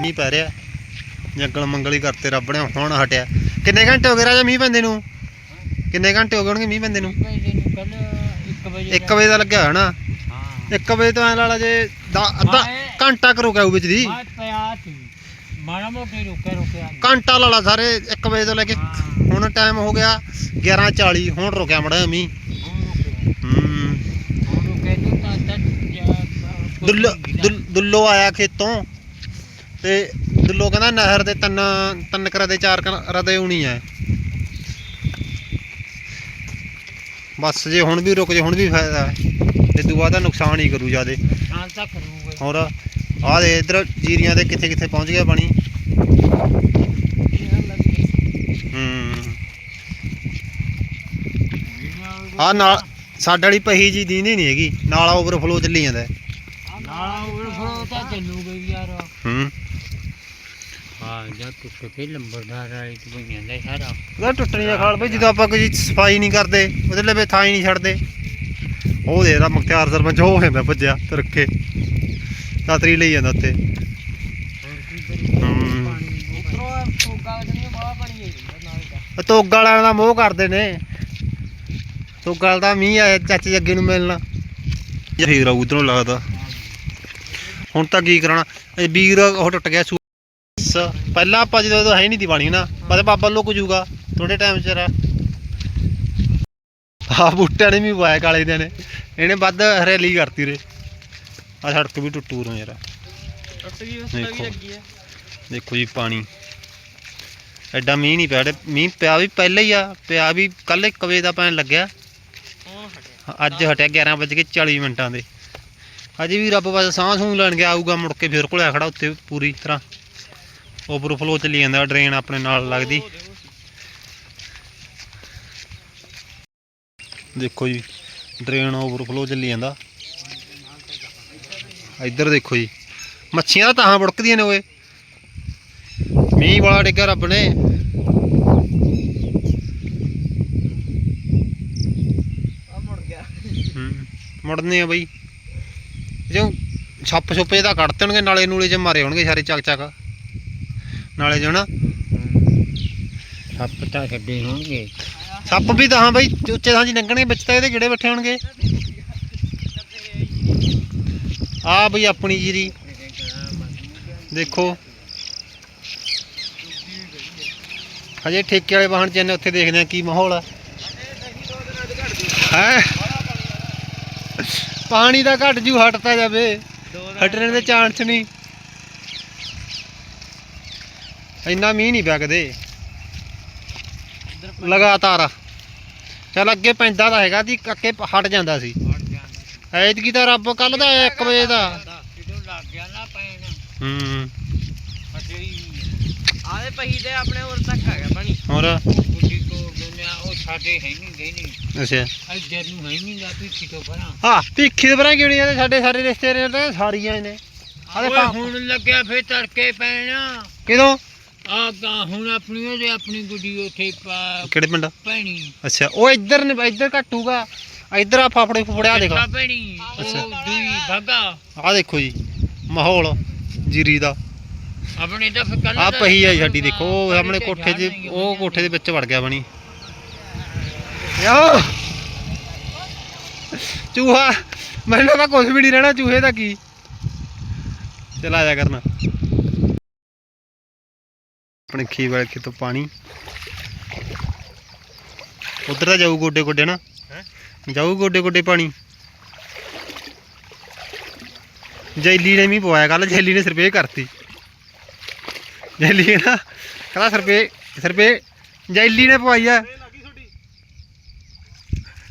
ਮੀਂਹ ਪੈ ਰਿਹਾ। ਜੰਗਲ ਮੰਗਲ ਹੀ ਕਰਤੇ ਰੱਬ ਨੇ ਹੁਣ ਹਟਿਆ। ਕਿੰਨੇ ਘੰਟੇ ਹੋ ਗਏ ਰਾਜਾ ਮੀਂਹ ਪੈਂਦੇ ਨੂੰ? ਕਿੰਨੇ ਘੰਟੇ ਹੋ ਗਏ ਹੋਣਗੇ ਮੀਂਹ ਪੈਂਦੇ ਨੂੰ? ਕੱਲ 1 ਵਜੇ 1 ਵਜੇ ਦਾ ਲੱਗਿਆ ਨਾ ਹਾਂ। 1 ਵਜੇ ਤੋਂ ਐ ਲਾਲਾ ਜੇ ਅੱਧਾ ਘੰਟਾ ਕਰੋ ਕਾਉ ਵਿੱਚ ਦੀ। ਮਾੜਾ ਮੋਟੇ ਰੁਕਿਆ। ਘੰਟਾ ਲਾਲਾ ਸਾਰੇ 1 ਵਜੇ ਤੋਂ ਲੈ ਕੇ ਹੁਣ ਟਾਈਮ ਹੋ ਗਿਆ 11:40 ਹੁਣ ਰੁਕਿਆ ਮੜਾ ਮੀਂਹ। ਹੁਣ ਹੁਣ ਦੁੱਲ- ਦੁੱਲੋ ਆਇਆ ਖੇਤੋਂ। ਤੇ ਦੁੱਲੋ ਕਹਿੰਦਾ ਨਹਿਰ ਦੇ ਤਿੰਨ ਤਿੰਨ ਕਰਾ ਦੇ ਚਾਰ ਕਰਾ ਦੇ ਹੋਣੀ ਐ ਬਸ ਜੇ ਹੁਣ ਵੀ ਰੁਕ ਜੇ ਹੁਣ ਵੀ ਫਾਇਦਾ ਹੈ। ਤੇ ਦੁਆ ਦਾ ਨੁਕਸਾਨ ਹੀ ਕਰੂ ਤਾਂ ਕਰੂਗਾ ਹੋਰ ਆਹ ਦੇ ਇਧਰ ਜੀਰੀਆਂ ਦੇ ਕਿੱਥੇ ਕਿੱਥੇ ਪਹੁੰਚ ਗਿਆ ਪਾਣੀ। ਹੂੰ। ਆਹ ਨਾਲ ਸਾਡੇ ਵਾਲੀ ਪਹੀ ਜੀ ਦੀਂਦੀ ਨਹੀਂ ਹੈਗੀ। ਨਾਲਾ ਓਵਰਫਲੋ ਚੱਲੀ ਜਾਂਦਾ। ਨਾਲਾ ਉਲਫੋ ਤਾਂ ਚੱਲੂਗਾ ਯਾਰ। ਹੂੰ। ਜਦ ਟੁੱਟ ਕੇ ਲੰਬਰਦਾਰ ਆਈ ਤੇ ਬਈਆਂ ਦਾ ਸਾਰਾ ਉਹਦਾ ਟੁੱਟਣੀ ਆ ਖਾਲ ਬਈ ਜਦੋਂ ਆਪਾਂ ਕੋਈ ਸਫ਼ਾਈ ਨਹੀਂ ਕਰਦੇ ਉਹਦੇ ਲਈ ਥਾਂ ਹੀ ਨਹੀਂ ਛੱਡਦੇ। ਉਹ ਦੇ ਦਾ ਮੁਖਤਿਆਰ ਸਰਪੰਚ ਹੋ ਜਾਂਦਾ ਭੱਜਿਆ ਤੁਰਕੇ। ਛਾਤਰੀ ਲਈ ਜਾਂਦਾ ਉੱਤੇ ਹੋਰ ਕੀ ਕਰੀ ਹੂੰ। ਪਾਣੀ ਉਤਰੋ ਟੋਗਾ ਵਜਣੀ ਬਾਹਰ ਪਾਣੀ ਆਈ ਜਾਂਦਾ ਨਾਲ ਦਾ। ਉਹ ਤੋਗ ਵਾਲਿਆਂ ਦਾ ਮੋਹ ਕਰਦੇ ਨੇ। ਤੋਗ ਵਾਲ ਦਾ ਮੀਂਹ ਆਇਆ ਚਾਚੇ ਅੱਗੇ ਨੂੰ ਮਿਲਣਾ। ਇਹ ਫੇਰ ਉਧਰੋਂ ਲੱਗਦਾ। ਹੁਣ ਤਾਂ ਕੀ ਕਰਾਉਣਾ? ਇਹ ਵੀਰ ਉਹ ਟੁੱਟ ਗਿਆ ਸੂ ਪਹਿਲਾਂ ਆਪਾਂ ਜਦੋਂ ਉਦੋਂ ਹੈ ਨਹੀਂ ਦੀ ਬਾਣੀ ਨਾ ਪਤਾ ਬਾਬਾ ਲੁਕ ਜੂਗਾ ਥੋੜੇ ਟਾਈਮ ਚ ਰਾ ਆ ਬੂਟਿਆਂ ਨੇ ਵੀ ਵਾਇਆ ਕਾਲੇ ਦੇ ਨੇ ਇਹਨੇ ਵੱਧ ਹਰੇਲੀ ਕਰਤੀ ਰੇ ਆ ਸੜਕ ਵੀ ਟੁੱਟੂ ਰੋ ਯਾਰ। ਦੇਖੋ। ਜੀ ਪਾਣੀ। ਐਡਾ ਮੀਂਹ ਨਹੀਂ ਪਿਆ ਮੀਂਹ ਪਿਆ ਵੀ ਪਹਿਲਾਂ ਹੀ ਆ ਪਿਆ ਵੀ ਕੱਲ 1 ਵਜੇ ਦਾ ਪੈਣ ਲੱਗਿਆ। ਅੱਜ ਹਟਿਆ 11 ਵਜੇ ਕੇ 40 ਮਿੰਟਾਂ ਦੇ। ਅਜੇ ਵੀ ਰੱਬ ਬਸ ਸਾਹ ਸੂਹ ਲੈਣ ਗਿਆ ਆਊਗਾ ਮੁੜ ਕੇ ਫਿਰ ਕੋਲਿਆ ਖੜਾ ਉੱਤੇ ਪੂਰੀ ਤਰ੍ਹਾਂ। ਓਵਰਫਲੋ ਚੱਲੀ ਜਾਂਦਾ ਡਰੇਨ ਆਪਣੇ ਨਾਲ ਲੱਗਦੀ। ਦੇਖੋ ਜੀ ਡਰੇਨ ਓਵਰਫਲੋ ਚੱਲੀ ਜਾਂਦਾ। ਇੱਧਰ ਦੇਖੋ ਜੀ ਮੱਛੀਆਂ ਤਾਂ ਤਾਂ ਬੁੜਕਦੀਆਂ ਨੇ ਓਏ। ਮੀਂਹ ਵਾਲਾ ਡਿੱਗਾ ਰੱਬ ਨੇ। ਮੁੜਨੇ ਆ ਬਈ। ਜੋ ਛੱਪ ਛੁੱਪੇ ਤਾਂ ਕੱਢ ਦੇਣਗੇ ਨਾਲੇ ਨੂਲੇ ਚ ਮਾਰੇ ਹੋਣਗੇ ਸਾਰੇ ਚੱਕ ਚੱਕ ਨਾਲੇ ਜੋ ਨਾ ਸੱਪ ਤਾਂ ਛੱਡੇ ਹੋਣਗੇ। ਸੱਪ ਵੀ ਤਾਂ ਹਾਂ ਬਈ ਉੱਚੇ ਥਾਂ 'ਚ ਲੰਘਣਗੇ ਵਿੱਚ ਤਾਂ ਇਹਦੇ ਕਿਹੜੇ ਬੈਠੇ ਹੋਣਗੇ? ਆ ਬਈ ਆਪਣੀ ਜੀਰੀ। ਦੇਖੋ। ਹਜੇ ਠੇਕੇ ਵਾਲੇ ਵਾਹਣ ਨੇ ਉੱਥੇ ਦੇਖਦੇ ਆ ਕੀ ਮਾਹੌਲ ਆ। ਹੈ? ਪਾਣੀ ਦਾ ਘਟ ਜੂ ਹਟਦਾ ਜਾਵੇ। ਹਟਣ ਦੇ ਚਾਂਸ ਨਹੀਂ। ਇੰਨਾ ਮੀਂਹ ਨਹੀਂ ਪਿਆ ਕਦੇ। ਲਗਾਤਾਰ। ਚੱਲ ਅੱਗੇ ਪੈਂਦਾ ਤਾਂ ਹੈਗਾ ਦੀ ਅੱਗੇ ਹਟ ਜਾਂਦਾ ਸੀ। ਐਤਕੀ ਤਾਂ ਰੱਬ ਕੱਲ ਦਾ 1 ਵਜੇ ਦਾ। ਜਦੋਂ ਲੱਗ ਗਿਆ ਨਾ ਪੈਣ। ਹੂੰ। ਫਸੇਈ ਆਦੇ ਪਹੀ ਦੇ ਆਪਣੇ ਹੋਰ ਤੱਕ ਆ ਗਿਆ ਪਾਣੀ। ਹੋਰ? ਕੁੱਡੀ ਕੋ ਦੁਨੀਆ ਉਹ ਸਾਡੇ ਹੈ ਨਹੀਂ ਗਈ ਨਹੀਂ ਅੱਛਾ। ਇੱਧਰ ਨੂੰ ਹੈ ਨਹੀਂ ਗਾ ਪਿੱਛੇ ਤੋਂ ਪਰਾਂ। ਹਾਂ ਭਿੱਖੀ ਦੇ ਪਰਾਂ ਕਿਉਂ ਨਹੀਂ ਆਦੇ ਸਾਡੇ ਸਾਰੇ ਤਾਂ ਸਾਰੀਆਂ ਨੇ। ਹੁਣ ਲੱਗਿਆ ਫੇਰ ਤੜਕੇ ਪੈਣਾ। ਕਿਦੋਂ? ਆ ਗਾ ਹੁਣ ਆਪਣੀ ਉਹਦੇ ਆਪਣੀ ਗੁੱਡੀ ਉੱਥੇ ਪਾ- ਕਿਹੜੇ ਪਿੰਡ ਅੱਛਾ ਉਹ ਇੱਧਰ ਨੇ ਇੱਧਰ ਘਟੂਗਾ ਇੱਧਰ ਆ ਫਾਫੜੇ ਫੁਫੜੇ ਆ ਦੇਖੋ ਜੱਟਾ ਪੈਣੀ ਅੱਛਾ। ਉਹ ਦੂਈ ਭਾਗਾ ਆ ਦੇਖੋ ਜੀ ਮਾਹੌਲ ਜੀਰੀ ਦਾ। ਆਪਣੇ ਤਾਂ ਫਿਰ ਕੱਲ ਆ ਪਹੀ ਆ ਜੀ ਸਾਡੀ ਦੇਖੋ ਉਹ ਸਾਹਮਣੇ ਕੋਠੇ 'ਚ ਉਹ ਕੋਠੇ ਦੇ ਵਿੱਚ ਵੜ ਗਿਆ ਬਣੀ। ਚੂਹਾ ਮੈਨੂੰ ਤਾਂ ਕੁਝ ਵੀ ਨਹੀਂ ਰਹਿਣਾ ਚੂਹੇ ਦਾ ਕੀ? ਚਲਾ ਜਾ ਕਰਨਾ। ਆਪਣੇ ਖੀ ਵਾਲੇ ਕਿਤੋਂ ਪਾਣੀ। ਉਧਰ ਤਾਂ ਜਾਊ ਗੋਡੇ ਗੋਡੇ ਨਾ। ਜਾਊ ਗੋਡੇ ਗੋਡੇ ਪਾਣੀ। ਜੈਲੀ ਨੇ ਵੀ ਪਵਾਇਆ ਕੱਲ ਜੈਲੀ ਨੇ ਸਰਵੇ ਕਰਤੀ। ਜੈਲੀ ਨੇ ਕਹਿੰਦਾ ਸਰਵੇ ਸਰਵੇ ਜੈਲੀ ਨੇ ਪਵਾਈ ਆ।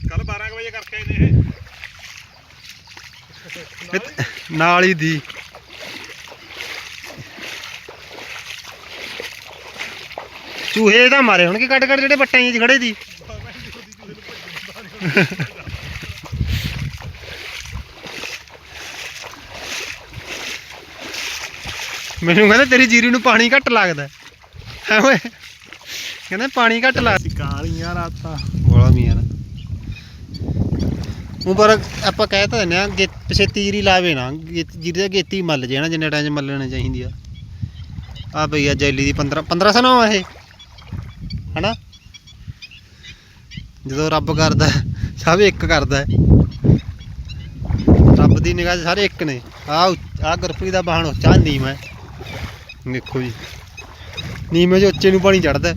ਕੱਲ 12 ਵਜੇ ਕਰਕੇ ਆਏ ਨੇ ਇਹ। ਨਾਲ ਹੀ ਦੀ। ਚੂਹੇ ਤਾਂ ਮਾਰੇ ਹੋਣਗੇ ਕੱਟ ਕੱਟ ਜਿਹੜੇ ਬੱਟਾਂ 'ਚ ਖੜੇ ਸੀ। ਮੈਨੂੰ ਕਹਿੰਦਾ ਤੇਰੀ ਜੀਰੀ ਨੂੰ ਪਾਣੀ ਘੱਟ ਲੱਗਦਾ। ਹੈ ਓਏ ਕਹਿੰਦਾ ਪਾਣੀ ਘੱਟ ਲੱਗਦਾ ਕਾਲੀਆਂ ਰਾਤਾਂ। ਬੋਲਾ ਮੀਆਂ ਨਾ। ਉਹ ਪਰ ਆਪਾਂ ਕਹਿ ਤਾਂ ਦਿੰਦੇ ਆ ਗੇ- ਪਿਛੇ ਤੀਰੀ ਲਾਵੇ ਨਾ ਜੀਰੀ ਦਾ ਗੇਤੀ ਮੱਲ ਜੇ ਨਾ ਜਿੰਨੇ ਟਾਈਮ 'ਚ ਮੱਲਣੇ ਚਾਹੀਦੀ ਆ। ਆ ਪਈ ਆ ਜੈਲੀ ਦੀ 15 1500 ਨਾ ਇਹ। ਹਨਾ? ਜਦੋਂ ਰੱਬ ਕਰਦਾ ਸਭ ਇੱਕ ਕਰਦਾ ਰੱਬ ਦੀ ਨਿਗਾਹ 'ਚ ਸਾਰੇ ਇੱਕ ਨੇ। ਆ ਆ ਗੁਰਪ੍ਰੀਤ ਦਾ ਬਹਾਨ ਉੱਚਾ ਨੀਮ ਹੈ। ਦੇਖੋ ਜੀ। ਨੀਮੇ 'ਚ ਉੱਚੇ ਨੂੰ ਪਾਣੀ ਚੜਦਾ